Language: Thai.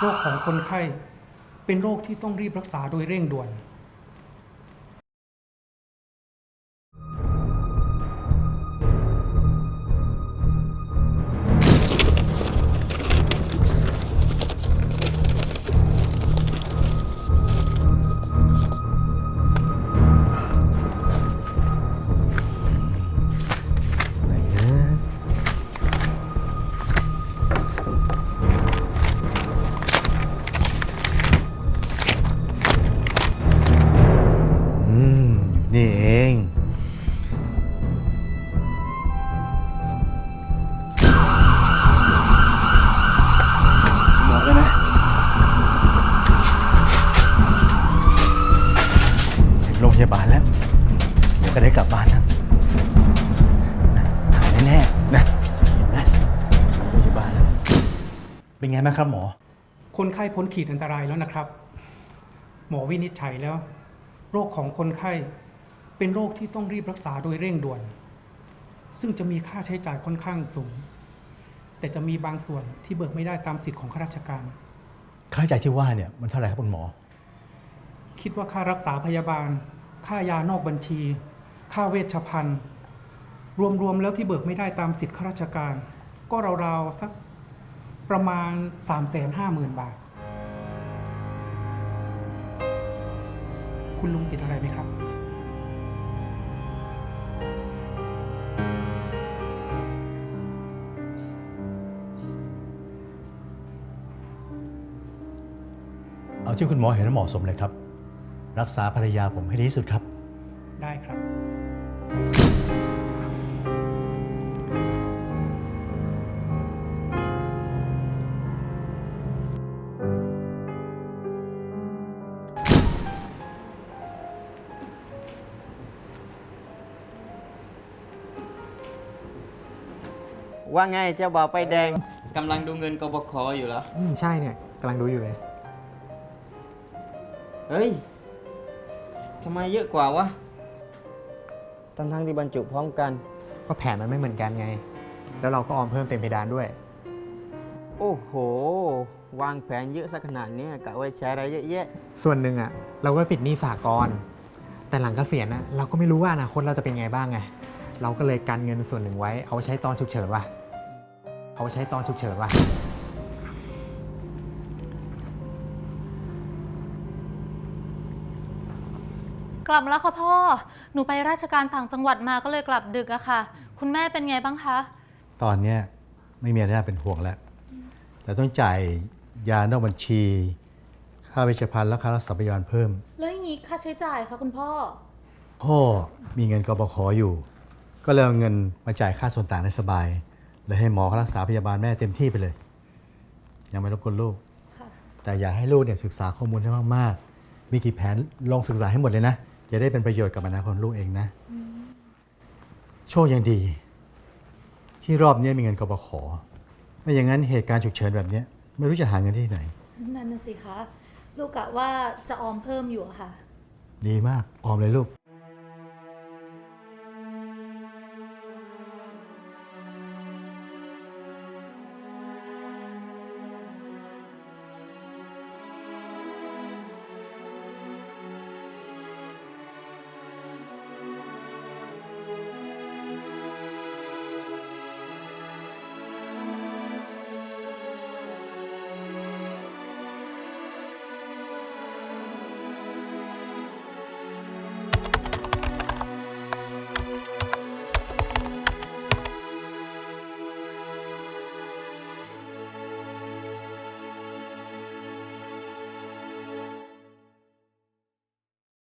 โรคของคนไข้ เป็นโรคที่ต้องรีบรักษาโดยเร่งด่วน เป็นไงบ้างครับหมอ คนไข้พ้นขีดอันตรายแล้วนะครับ หมอวินิจฉัยแล้ว โรคของคนไข้เป็นโรคที่ต้องรีบรักษาโดยเร่งด่วน ซึ่งจะมีค่าใช้จ่ายค่อนข้างสูง แต่จะมีบางส่วนที่เบิกไม่ได้ตามสิทธิ์ของข้าราชการ ค่าใช้จ่ายที่ว่าเนี่ยมันเท่าไหร่ครับคุณหมอ คิดว่าค่ารักษาพยาบาล ค่ายานอกบัญชี ค่าเวชภัณฑ์ รวมๆแล้วที่เบิกไม่ได้ตามสิทธิ์ข้าราชการ ก็ราวๆสัก ประมาณ 3 5 0 0 0 0 บาท คุณลุงติดอะไรไหมครับ เอาที่คุณหมอเห็นว่าเหมาะสมเลยครับ รักษาภรรยาผมให้ดีที่สุดครับ ได้ครับ ว่าไงเจ้าบ่าวไปายแดงกำลังดูเงินกบขอยู่เหรอ อืมใช่เนี่ยกำลังดูอยู่เลย เฮ้ย ทำไมเยอะกว่าวะ ทั้งทั้งๆที่บรรจุพร้อมกัน ก็แผนมันไม่เหมือนกันไง แล้วเราก็ออมเพิ่มเต็มเพดานด้วย โอ้โห วางแผนเยอะสักขนาดเนี้ยกะไว้ใช้อะไรเยอะแยะ ส่วนหนึ่งอะ่ะเราก็ปิดหนี้สากลแต่หลังเกษียณอะเราก็ไม่รู้ว่าอนาคตเราจะเป็นไงบ้างไง เราก็เลยกันเงินส่วนหนึ่งไว้ เอาไว้ใช้ตอนฉุกเฉินว่ะ เอาไว้ใช้ตอนฉุกเฉินว่ะ กลับมาแล้วค่ะพ่อ หนูไปราชการต่างจังหวัดมาก็เลยกลับดึกอะค่ะ คุณแม่เป็นไงบ้างคะ ตอนเนี้ยไม่มีอะไรน่าเป็นห่วงแล้ว แต่ต้องจ่ายยานอกบัญชี ค่าเวชภัณฑ์และค่ารักษาพยาบาลเพิ่ม แล้วอย่างนี้ค่าใช้จ่ายคะคุณพ่อ พ่อมีเงินกบขอยู่ ก็เลยเอาเงินมาจ่ายค่าส่วนต่างได้สบาย เลยให้หมอเขารักษาพยาบาลแม่เต็มที่ไปเลย ยังไม่รบกวนลูกค่ะแต่อยากให้ลูกเนี่ยศึกษาข้อมูลให้มากๆ มีกี่แผนลองศึกษาให้หมดเลยนะ จะได้เป็นประโยชน์กับอนาคตของลูกเองนะ โชคยังดี ที่รอบนี้มีเงินกบขไม่อย่างนั้นเหตุการณ์ฉุกเฉินแบบเนี้ยไม่รู้จะหาเงินที่ไหน นั่นน่ะสิคะ ลูกกะว่าจะออมเพิ่มอยู่อะค่ะ ดีมาก ออมเลยลูก